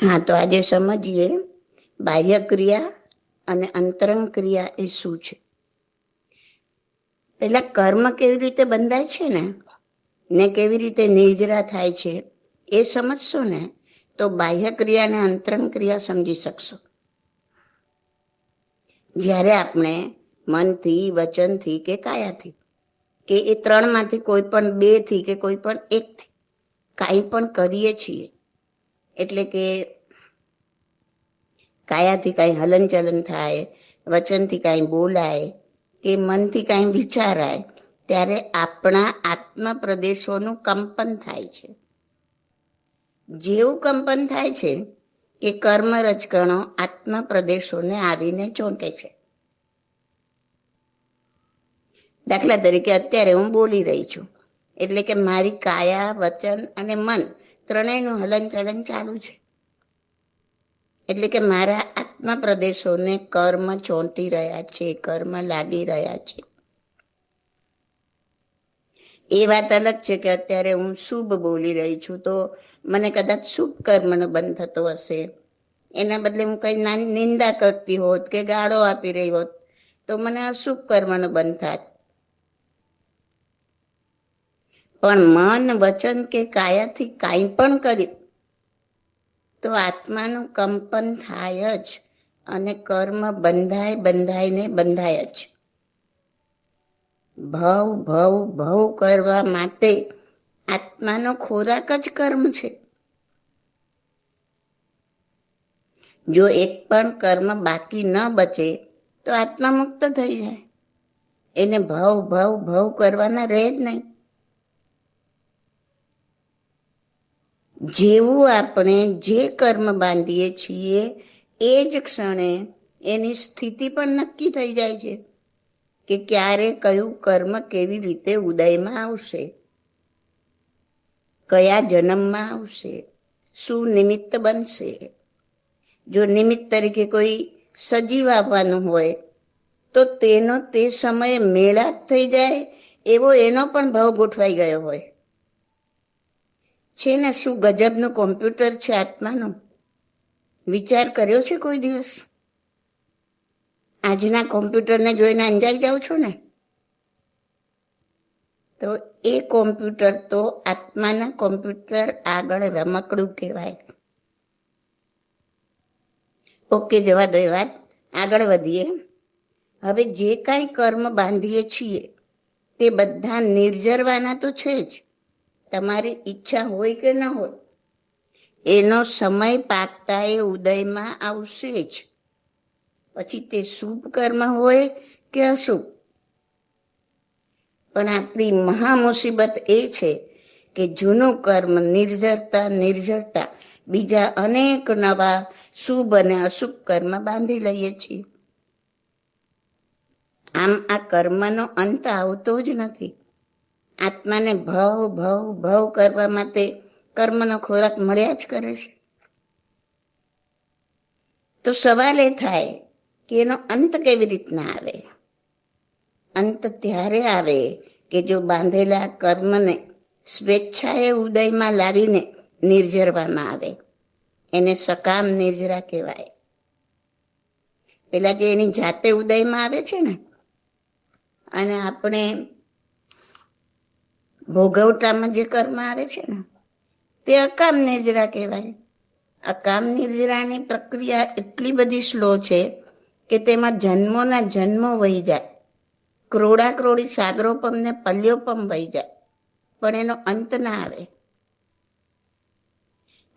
હા, તો આજે સમજીએ બાહ્ય ક્રિયા અને અંતરંગ ક્રિયા એ શું છે? પેલા કર્મ કેવી રીતે બંધાય છે ને? ને કેવી રીતે નિર્જરા થાય છે એ સમજશો ને, તો બાહ્ય ક્રિયા અને અંતરંગ ક્રિયા સમજી શકશો. જ્યારે આપણે મનથી, વચનથી કે કાયાથી, કે એ ત્રણમાંથી કોઈ પણ બેથી કે કોઈ પણ એકથી કાંઈ પણ કરીએ છીએ એટલે કે કાયાથી કાંઈ હલનચલન થાય, વચનથી કાંઈ બોલાય, કે મનથી કાંઈ વિચારાય, ત્યારે આપણા આત્મ પ્રદેશોનું કંપન થાય છે. જેવું કંપન થાય છે કે કર્મ રજકણો આત્મ પ્રદેશોને આવીને ચોંટે છે. દાખલા તરીકે અત્યારે હું બોલી રહી છું. એટલે કે મારી કાયા, વચન અને મન ત્રણેયનું હલનચલન ચાલુ છે. એટલે કે મારા આત્મા પ્રદેશોને કર્મ ચોંટી રહ્યા છે, કર્મ લાગી રહ્યા છે. એ વાત અલગ છે કે અત્યારે હું શુભ બોલી રહી છું, તો મને કદાચ શુભ કર્મનો બંધ થતો હશે. એના બદલે હું કઈ નિંદા કરતી હોત કે ગાળો આપી રહી હોત, તો મને અશુભ કર્મનો બંધ થાત. પણ મન વચન કે કાયાથી કાંઈ પણ કર્યું, તો આત્માનું કંપન થાય જ અને કર્મ બંધાય, બંધાઈને બંધાય જ. ભવ ભવ ભવ કરવા માટે આત્માનો ખોરાક જ કર્મ છે. જો એક પણ કર્મ બાકી ન બચે, તો આત્મા મુક્ત થઈ જાય. એને ભવ ભવ ભવ કરવાના રહે જ નહીં. જેવું આપણે જે કર્મ બાંધીએ છીએ, એ જ ક્ષણે એની સ્થિતિ પણ નક્કી થઈ જાય છે કે ક્યારે કયું કર્મ કેવી રીતે ઉદયમાં આવશે, કયા જન્મમાં આવશે, શું નિમિત્ત બનશે. જો નિમિત્ત તરીકે કોઈ સજીવ આવવાનું હોય, તો તેનો તે સમયે મેળાપ થઈ જાય, એવો એનો પણ ભાવ ગોઠવાઈ ગયો હોય. છે ને, શું ગજબનું કોમ્પ્યુટર છે આત્માનું? વિચાર કર્યો છે કોઈ દિવસ? આજના કોમ્પ્યુટરને જોઈને અંજાઈ જાઉં છો ને? તો એ કોમ્પ્યુટર તો આત્માના કોમ્પ્યુટર આગળ રમકડું કહેવાય. ઓકે, જવા દો એ વાત. આગળ વધીએ. હવે જે કાંઈ કર્મ બાંધીએ છીએ, તે બધા નિર્જરવાના તો છે જ. તમારી ઈચ્છા હોય કે ન હોય, એનો સમય પાકતા એ ઉદયમાં આવશે જ. પછી તે શુભ કર્મ હોય કે અશુભ? પણ આપણી મહા મુસીબત એ છે કે જૂનું કર્મ નિર્જરતા નિર્જરતા બીજા અનેક નવા શુભ અને અશુભ કર્મ બાંધી લઈએ છીએ. આમ આ કર્મનો અંત આવતો જ નથી. આત્માને ભવ ભવ ભવ કરવા માટે કર્મનો ખોરાક મળ્યા જ કરે છે. તો સવાલ એ થાય કે એનો અંત કેવી રીતના આવે? અંત ત્યારે આવે કે જો બાંધેલા કર્મને સ્વેચ્છાએ ઉદયમાં લાવીને નિર્જરવામાં આવે. એને સકામ નિર્જરા કહેવાય. પેલા જે એની જાતે ઉદયમાં આવે છે ને, અને આપણે ભોગવટામાં જે કર્મ આવે છે ને, તે અકામ નિર્જરા કહેવાય. અકામ નિર્જરાની પ્રક્રિયા એટલી બધી સ્લો છે કે તેમાં જન્મોના જન્મો વહી જાય. ક્રોડા ક્રોડી સાગરોપમ ને પલ્યોપમ વહી જાય. પણ એનો અંત ના આવે.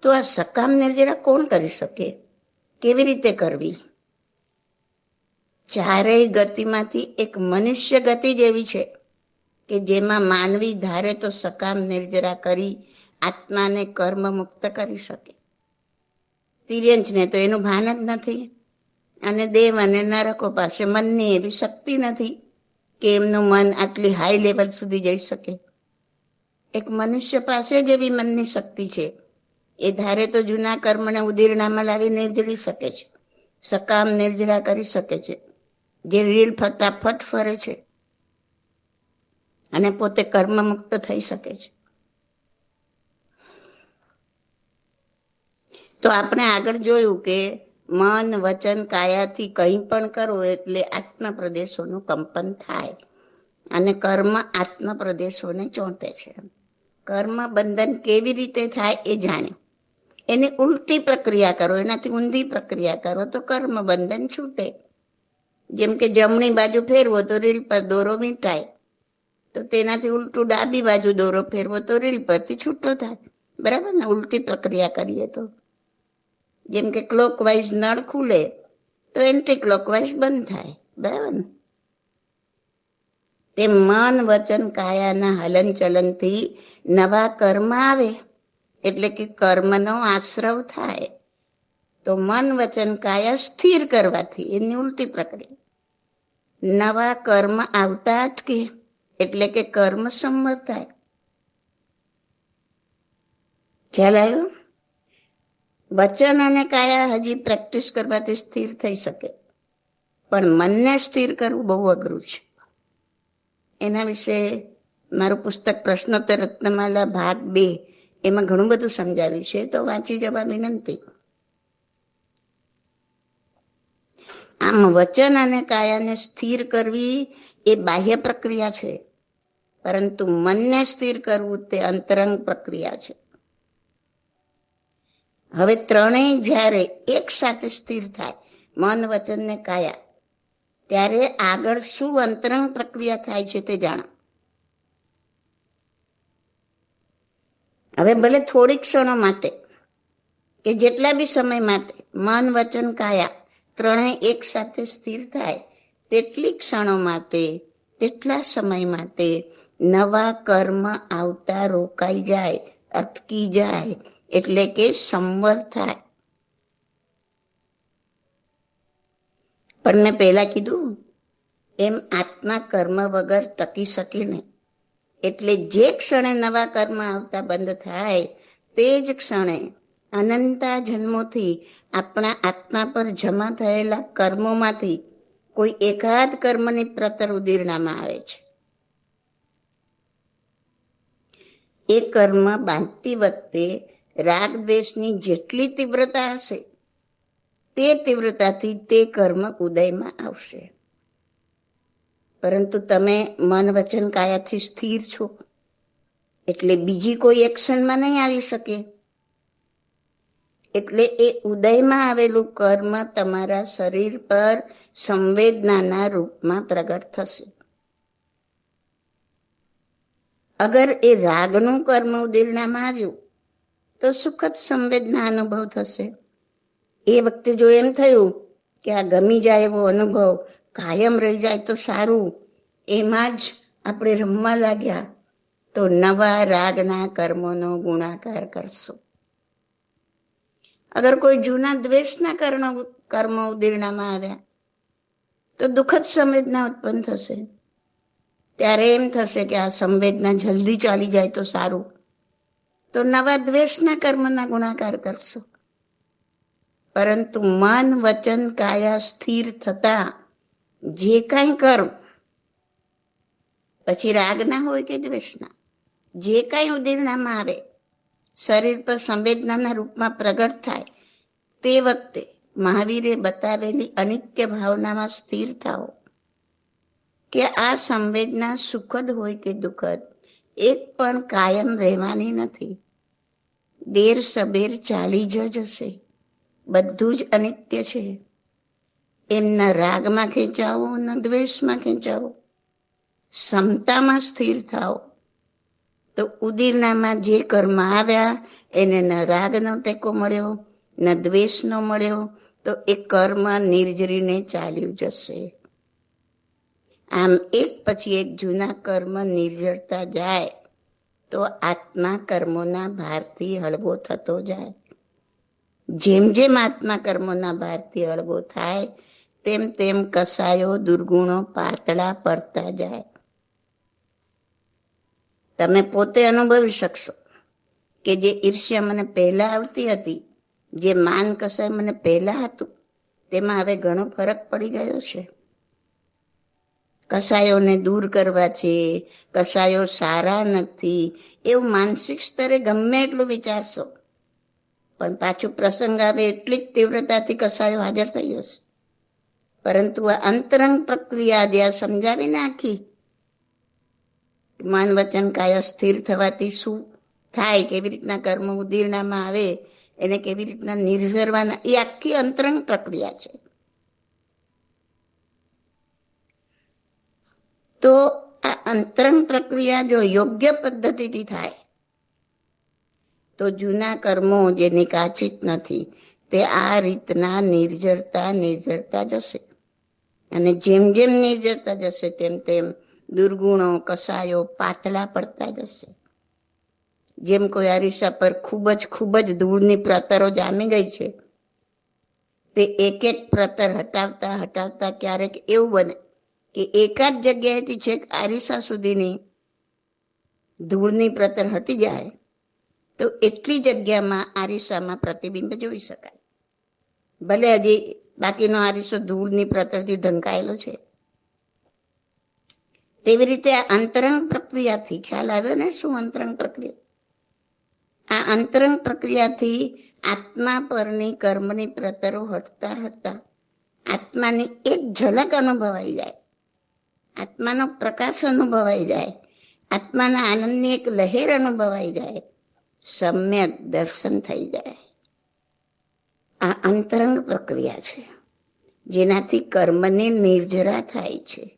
તો આ સકામ નિર્જરા કોણ કરી શકે? કેવી રીતે કરવી? ચારેય ગતિમાંથી એક મનુષ્ય ગતિ જેવી છે. કે જેમાં માનવી ધારે તો સકામ નિર્જરા કરી આત્માને કર્મ મુક્ત કરી શકે. તિર્યંશને તો એનું ભાન જ નથી. અને દેવ અને નરકો પાસે મનની એવી શક્તિ નથી કે એમનું મન આટલી હાઈ લેવલ સુધી જઈ શકે. એક મનુષ્ય પાસે જ એવી મનની શક્તિ છે. એ ધારે તો જૂના કર્મને ઉદીરણામાં લાવી નિર્જરી શકે છે. સકામ નિર્જરા કરી શકે છે. જે રીલ ફટાફટ ફરે છે. અને પોતે કર્મ મુક્ત થઈ શકે છે. તો આપણે આગળ જોયું કે મન, વચન, કાયાથી કંઈ પણ કરો એટલે આત્મ પ્રદેશોનું કંપન થાય અને કર્મ આત્મ પ્રદેશોને ચોંટે છે. કર્મ બંધન કેવી રીતે થાય એ જાણ્યું. એની ઉલટી પ્રક્રિયા કરો, એનાથી ઊંધી પ્રક્રિયા કરો તો કર્મ બંધન છૂટે. જેમ કે જમણી બાજુ ફેરવો તો રીલ પર દોરો મીટાય તો તેનાથી ઉલટું ડાબી બાજુ દોરો ફેરવો તો રીલ પરથી છૂટો થાય. બરાબર ને? ઉલટી પ્રક્રિયા કરીએ તો. જેમ કે ક્લોકવાઇઝ નળ ખુલે તો એન્ટી ક્લોકવાઇઝ બંધ થાય. બરાબર ને? તે મન, વચન, કાયાના હલન ચલનથી નવા કર્મ આવે. એટલે કે કર્મનો આશ્રવ થાય. તો મન, વચન, કાયા સ્થિર કરવાથી એની ઉલટી પ્રક્રિયા. નવા કર્મ આવતા અટકે એટલે કે કર્મ સંમત થાય. ખ્યાલ આવ્યો? વચન અને કાયા હજી પ્રેક્ટિસ કરવાથી સ્થિર થઈ શકે. પણ મનને સ્થિર કરવું બહુ અઘરું છે. એના વિશે મારું પુસ્તક પ્રશ્નોત્તર રત્નમાલા ભાગ બે એમાં ઘણું બધું સમજાવ્યું છે, તો વાંચી જવા વિનંતી. આમ વચન અને કાયાને સ્થિર કરવી એ બાહ્ય પ્રક્રિયા છે. પરંતુ મનને સ્થિર કરવું તે અંતરંગ પ્રક્રિયા છે. હવે ત્રણેય જ્યારે એક સાથે સ્થિર થાય, મન વચન ને કાયા, ત્યારે આગળ શું અંતરંગ પ્રક્રિયા થાય છે તે જાણો. હવે ભલે થોડી ક્ષણો માટે કે જેટલા બી સમય માટે મન વચન કાયા, ત્રણેય એક સાથે સ્થિર થાય, તેટલી ક્ષણો માટે, તેટલા સમય માટે નવા કર્મ આવતા રોકાઈ જાય, અટકી જાય, એટલે કે સંવર થાય. પણ મેં પહેલા કીધું, એમ આત્મા કર્મ વગર ટકી શકે નહીં. એટલે જે ક્ષણે નવા કર્મ આવતા બંધ થાય, તે જ ક્ષણે અનંતા જન્મોથી આપણા આત્મા પર જમા થયેલા કર્મોમાંથી કોઈ એકાદ કર્મની પ્રતર ઉદીરણામાં આવે છે. એ કર્મ બાંધતી વખતે રાગ દ્વેષની જેટલી તીવ્રતા હશે, તે તીવ્રતાથી તે કર્મ ઉદયમાં આવશે. પરંતુ તમે મન વચન કાયાથી સ્થિર છો, એટલે બીજી કોઈ એક્શનમાં નહીં આવી શકે. એટલે એ ઉદયમાં આવેલું કર્મ તમારા શરીર પર સંવેદનાના રૂપમાં પ્રગટ થશે. અગર એ રાગનું કર્મ ઉદીરણામાં આવ્યું, તો સુખદ સંવેદના અનુભવ થશે. એ વખતે જો એમ થયું કે આ ગમી જાય એવો અનુભવ, કાયમ રહી જાય તો સારું. એમાં જ આપણે રમવા લાગ્યા તો નવા રાગના કર્મોનો ગુણાકાર કરશું. અગર કોઈ જૂના દ્વેષના કર્મ કર્મ ઉદીર્ણામાં આવ્યા, તો દુઃખદ સંવેદના ઉત્પન્ન થશે. ત્યારે એમ થશે કે આ સંવેદના જલ્દી ચાલી જાય તો સારું. તો નવા દ્વેષના કર્મના ગુણાકાર કરશો. પરંતુ મન, વચન, કાયા સ્થિર થતા જે કાંઈ કર્મ, પછી રાગના હોય કે દ્વેષના જે કાંઈ ઉદીરણામાં આવે, શરીર પર સંવેદનાના રૂપમાં પ્રગટ થાય, તે વખતે મહાવીરે બતાવેલી અનિત્ય ભાવનામાં સ્થિર થાઓ. કે આ સંવેદના સુખદ હોય કે દુઃખદ, એક પણ કાયમ રહેવાની નથી. દેર સબેર ચાલી જ જશે, બધું જ અનિત્ય છે. એમના રાગમાં ખેંચાવો ન દ્વેષમાં ખેંચાવો. ક્ષમતામાં સ્થિર થાઓ. તો ઉદીરનામાં જે કર્મ આવ્યા, એને ન રાગનો ટેકો મળ્યો, ન દ્વેષનો મળ્યો, તો એ કર્મ નિર્જરીને ચાલ્યું જશે. આમ એક પછી એક જૂના કર્મ નિર્જરતા જાય, તો આત્મા કર્મોના ભારથી હળવો થતો જાય. જેમ જેમ આત્મા કર્મોના ભારથી હળવો થાય, તેમ તેમ કસાયો દુર્ગુણો પાતળા પડતા જાય. તમે પોતે અનુભવી શકશો કે જે ઈર્ષ્યા મને પહેલા આવતી હતી, જે માન કસાય મને પહેલા હતું, તેમાં હવે ઘણો ફરક પડી ગયો છે. કસાયોને દૂર કરવા છે, કસાયો સારા નથી, એવું માનસિક સ્તરે ગમે એટલું વિચારશો. પણ પાછું પ્રસંગ આવે એટલી જ તીવ્રતાથી કસાયો હાજર થઈ જશે પરંતુ આ અંતરંગ પ્રક્રિયા જે સમજાવી નાખી. માન વચન કાય સ્થિર થવાથી શું થાય, કેવી રીતના કર્મ ઉદીર્ણામાં આવે, એને કેવી રીતના નિર્ઝરવાના, એ આખી અંતરંગ પ્રક્રિયા છે. તો આ અંતરંગ પ્રક્રિયા જો યોગ્ય પદ્ધતિથી થાય, તો જૂના કર્મો જે નિકાચિત નથી, તે આ રીતના નિર્જરતા નિર્જરતા જશે. અને જેમ જેમ નિર્જરતા જશે, તેમ તેમ દુર્ગુણો, કસાયો પાતળા પડતા જશે. જેમ કોઈ અરીસા પર ખૂબ જ ખૂબ જ ધૂળની પ્રતરો જામી ગઈ છે, તે એક એક પ્રતર હટાવતા હટાવતા ક્યારેક એવું બને. કે એકાદ જગ્યાએથી છેક આરીસા સુધીની ધૂળની પ્રતર હટી જાય, તો એટલી જગ્યામાં આરીસામાં પ્રતિબિંબ જોઈ શકાય. ભલે હજી બાકીનો આરીસો ધૂળની પ્રતરથી ઢંકાયેલો છે. તેવી રીતે આ અંતરંગ પ્રક્રિયાથી ખ્યાલ આવ્યો ને શું અંતરંગ પ્રક્રિયા? આ અંતરંગ પ્રક્રિયાથી આત્મા પરની કર્મની પ્રતરો હટતા હટતા આત્માની એક ઝલક અનુભવાઈ જાય. આત્માનો પ્રકાશ અનુભવાઈ જાય. આત્માના આનંદની એક લહેર અનુભવાઈ જાય. સમ્યક દર્શન થઈ જાય. આ અંતરંગ પ્રક્રિયા છે. જેનાથી કર્મની નિર્જરા થાય છે.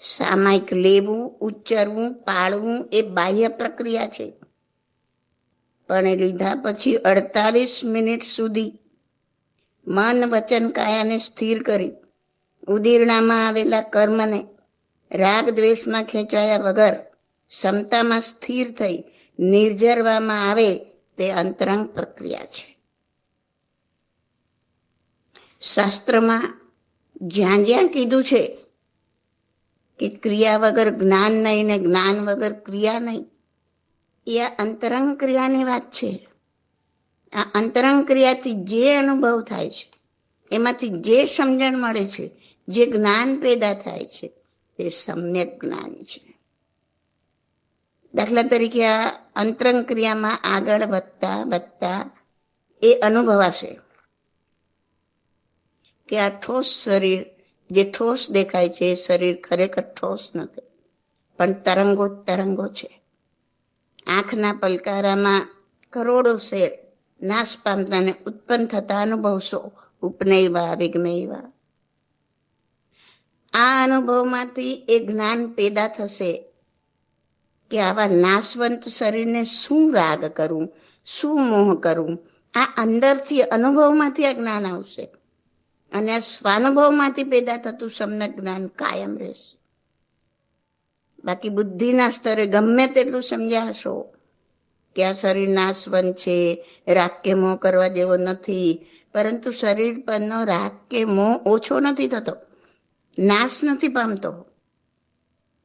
સામાયિક લેવું, ઉચ્ચરવું, પાળવું એ બાહ્ય પ્રક્રિયા છે. પણ એ લીધા પછી અડતાલીસ મિનિટ સુધી મન વચન કાયાને સ્થિર કરી ઉદીરણામાં આવેલા કર્મને રાગ દ્વેષમાં ખેંચાયા વગર ક્ષમતામાં સ્થિર થઈ નિર્જરવામાં આવે તે અંતરંગ પ્રક્રિયા છે. શાસ્ત્રમાં જ્યાં જ્યાં કીધું છે કે ક્રિયા વગર જ્ઞાન નહીં ને જ્ઞાન વગર ક્રિયા નહીં, એ આ અંતરંગ ક્રિયાની વાત છે. આ અંતરંગ ક્રિયાથી જે અનુભવ થાય છે એમાંથી જે સમજણ મળે છે, જે જ્ઞાન પેદા થાય છે, તે સમ્યક જ્ઞાન છે. દાખલા તરીકે આ અંતરંગ ક્રિયામાં આગળ વધતા વધતા એ અનુભવાશે કે આ ઠોસ શરીર, જે ઠોસ દેખાય છે, એ શરીર ખરેખર ઠોસ નથી, પણ તરંગો તરંગો છે. આંખના પલકારામાં કરોડો શેર નાશ પામતાને ઉત્પન્ન થતા અનુભવશો. ઉપનયવા વિગ્નયવા આ અનુભવમાંથી એ જ્ઞાન પેદા થશે કે આવા નાશવંત શરીરને શું રાગ કરું, શું મોહ કરું? આ અંદરથી અનુભવમાંથી આ જ્ઞાન આવશે. અને આ સ્વાનુભવમાંથી પેદા થતું સમ્યક જ્ઞાન કાયમ રહેશે. બાકી બુદ્ધિના સ્તરે ગમે તેટલું સમજ્યા હશો કે આ શરીર નાશવંત છે રાગ કે મોહ કરવા જેવો નથી. પરંતુ શરીર પરનો રાગ કે મોહ ઓછો નથી થતો. નાશ નથી પામતો.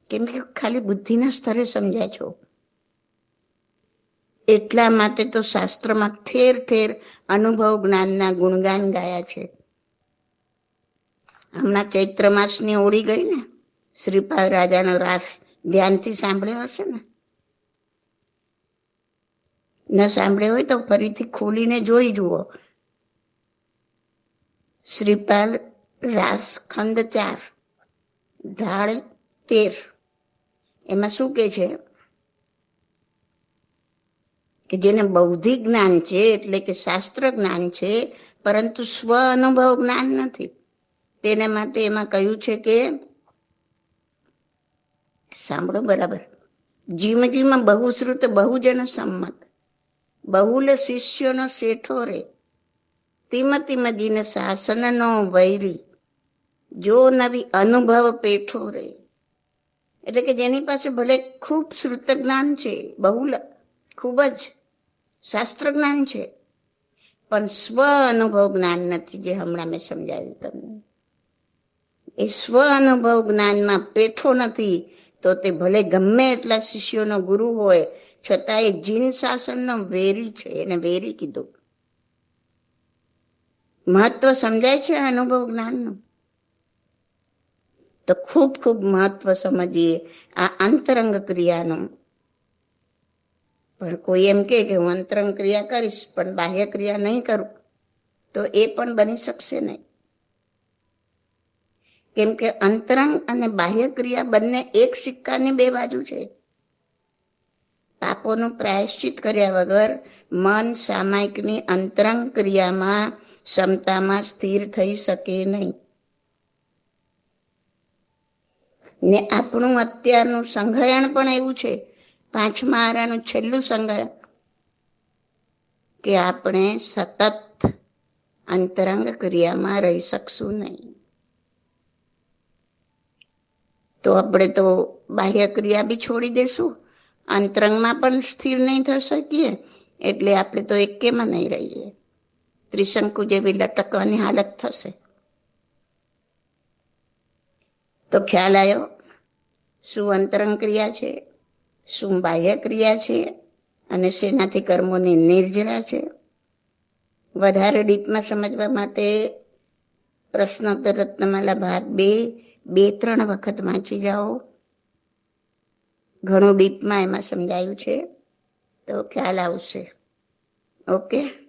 કેમ કે ખાલી બુદ્ધિના સ્તરે સમજ્યા છો. એટલા માટે તો શાસ્ત્રમાં ઠેર ઠેર અનુભવ જ્ઞાનના ગુણગાન ગાયા છે. હમણાં ચૈત્ર માસની ઓળી ગઈ ને? શ્રીપાદ રાજાનો રાસ ધ્યાનથી સાંભળ્યો હશે ને? ન સાંભળ્યો હોય તો ફરીથી ખોલીને જોઈ જુઓ. શ્રીપાલ રાસ ખંડ ચાર ધાળ તેર. એમાં શું કે છે? કે જેને બૌદ્ધિક જ્ઞાન છે, એટલે કે શાસ્ત્ર જ્ઞાન છે, પરંતુ સ્વ અનુભવ જ્ઞાન નથી. તેના માટે એમાં કહ્યું છે કે, સાંભળો બરાબર. જીમ જીમ બહુશ્રુત બહુજન સંમત બહુલ શિષ્યોનો શેઠો રે. તિમતિમજીને તિમ શાસનનો વૈરી, જો નવી અનુભવ પેઠો રે. એટલે કે જેની પાસે ભલે ખૂબ શ્રુત જ્ઞાન છે, બહુલ ખૂબ જ શાસ્ત્ર જ્ઞાન છે, પણ સ્વ અનુભવ જ્ઞાન નથી જે હમણાં મેં સમજાવ્યું તમને. એ સ્વ અનુભવ જ્ઞાનમાં પેઠો નથી, તો તે ભલે ગમે એટલા શિષ્યોનો ગુરુ હોય છતાં એ જીન શાસનનો વેરી છે, એને વેરી કીધું. મહત્વ સમજાય છે અનુભવ જ્ઞાનનું? તો ખૂબ ખૂબ મહત્વ સમજીએ આ અંતરંગ ક્રિયાનું. પણ કોઈ એમ કે હું અંતરંગ ક્રિયા કરીશ, પણ બાહ્ય ક્રિયા નહીં કરું, તો એ પણ બની શકશે નહીં. કેમ કે અંતરંગ અને બાહ્ય ક્રિયા બંને એક સિક્કાની બે બાજુ છે. પાપોનું પ્રાયશ્ચિત કર્યા વગર મન સામાયિકની અંતરંગ ક્રિયામાં ક્ષમતામાં સ્થિર થઈ શકે નહીં. ને આપણું અત્યારનું સંઘયણ પણ એવું છે. પાંચમા આરાનું છેલ્લું સંઘયણ કે આપણે સતત અંતરંગ ક્રિયામાં રહી શકશું નહીં. તો આપણે તો બાહ્ય ક્રિયા બી છોડી દેશું. અંતરંગમાં પણ સ્થિર નહીં થઈ શકીએ, એટલે આપણે તો એકેમાં નહીં રહીએ. ત્રિશંકુ જેવી લટકવાની હાલત થશે. તો ખ્યાલ આવ્યો શું અંતરંગ ક્રિયા છે? શું બાહ્ય ક્રિયા છે? અને શેનાથી કર્મોની નિર્જરા છે? વધારે ડીપમાં સમજવા માટે પ્રશ્નોત્તર રત્નમાલા ભાગ બે બે, ત્રણ વખત વાંચી જાઓ. ઘણું ડીપમાં એમાં સમજાયું છે. તો ખ્યાલ આવશે. ઓકે